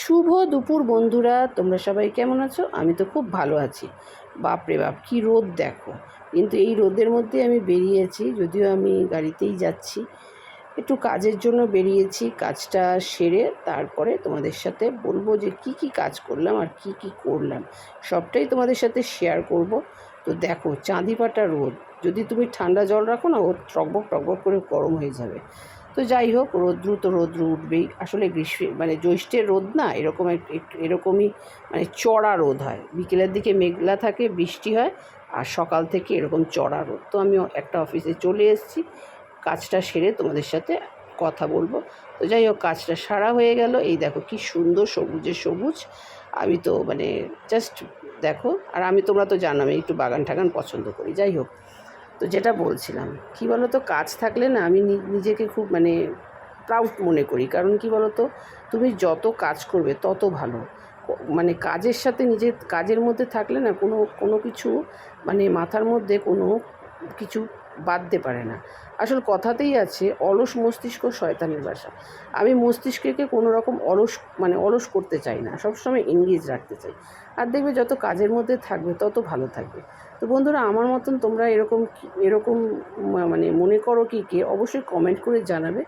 শুভ দুপুর বন্ধুরা, তোমরা সবাই কেমন আছো? আমি তো খুব ভালো আছি। বাপরে বাপ, কী রোদ দেখো। কিন্তু এই রোদের মধ্যে আমি বেরিয়েছি, যদিও আমি গাড়িতেই যাচ্ছি। একটু কাজের জন্য বেরিয়েছি, কাজটা সেরে তারপরে তোমাদের সাথে বলব যে কি কি কাজ করলাম আর কি কি করলাম। সবটাই তোমাদের সাথে শেয়ার করব। তো দেখো চাঁদিপাটা রোদ। যদি তুমি ঠান্ডা জল রাখো না, ও টকবক টকবক করে গরম হয়ে যাবে। তো যাই হোক রৌদ্রু তো রৌদ্র উঠবেই। আসলে গ্রীষ্মে মানে জ্যৈষ্ঠের রোদ না, এরকম এরকমই মানে চড়া রোদ হয়। বিকেলের দিকে মেঘলা থাকে, বৃষ্টি হয়, আর সকাল থেকে এরকম চড়া রোদ। তো আমি একটা অফিসে চলে এসেছি। কাজটা সেরে তোমাদের সাথে কথা বলব। তো যাই হোক, কাজটা সারা হয়ে গেল। এই দেখো কি সুন্দর সবুজে সবুজ। আমি তো মানে জাস্ট দেখো, আর আমি তোমরা তো জানো আমি একটু বাগান ঠাগান পছন্দ করি। যাই হোক। তো যেটা বলছিলাম, কি বলো তো কাজ থাকলে না আমি নিজেকে খুব মানে প্রাউড মনে করি। কারণ কি বলো তো তুমি যত কাজ করবে তত ভালো। মানে কাজের সাথে নিজের, কাজের মধ্যে থাকলে না কোনো কোনো কিছু মানে মাথার মধ্যে কোনো কিছু বাঁধতে পারে না। আসল কথাতেই আছে, অলস মস্তিষ্ক শয়তানের বাসা। আমি মস্তিষ্ককে কোনো রকম অলস মানে অলস করতে চাই না, সবসময় এঙ্গেজ রাখতে চাই। আর দেখবে যত কাজের মধ্যে থাকবে তত ভালো থাকবে। তো বন্ধুরা, আমার মতন তোমরা এরকম এরকম মানে মনে করো কি, কে অবশ্যই কমেন্ট করে জানাবে।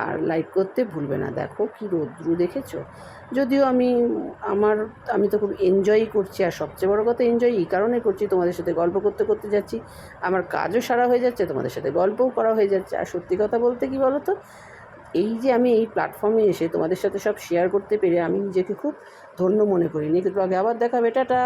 আর লাইক করতে ভুলবে না। দেখো কি রোদ্রু দেখেছ? যদিও আমি, আমার, আমি তো খুব এনজয়ই করছি। আর সবচেয়ে বড় কথা এনজয় এই কারণে করছি। তোমাদের সাথে গল্প করতে করতে যাচ্ছি। আমার কাজও সারা হয়ে যাচ্ছে, তোমাদের সাথে গল্পও করা হয়ে যাচ্ছে। আর সত্যি কথা বলতে কি বলো তো এই যে আমি এই প্ল্যাটফর্মে এসে তোমাদের সাথে সব শেয়ার করতে পেরে আমি নিজেকে খুব ধন্য মনে করি। নেক্সট ব্লগে আবার দেখাবে। টাটা!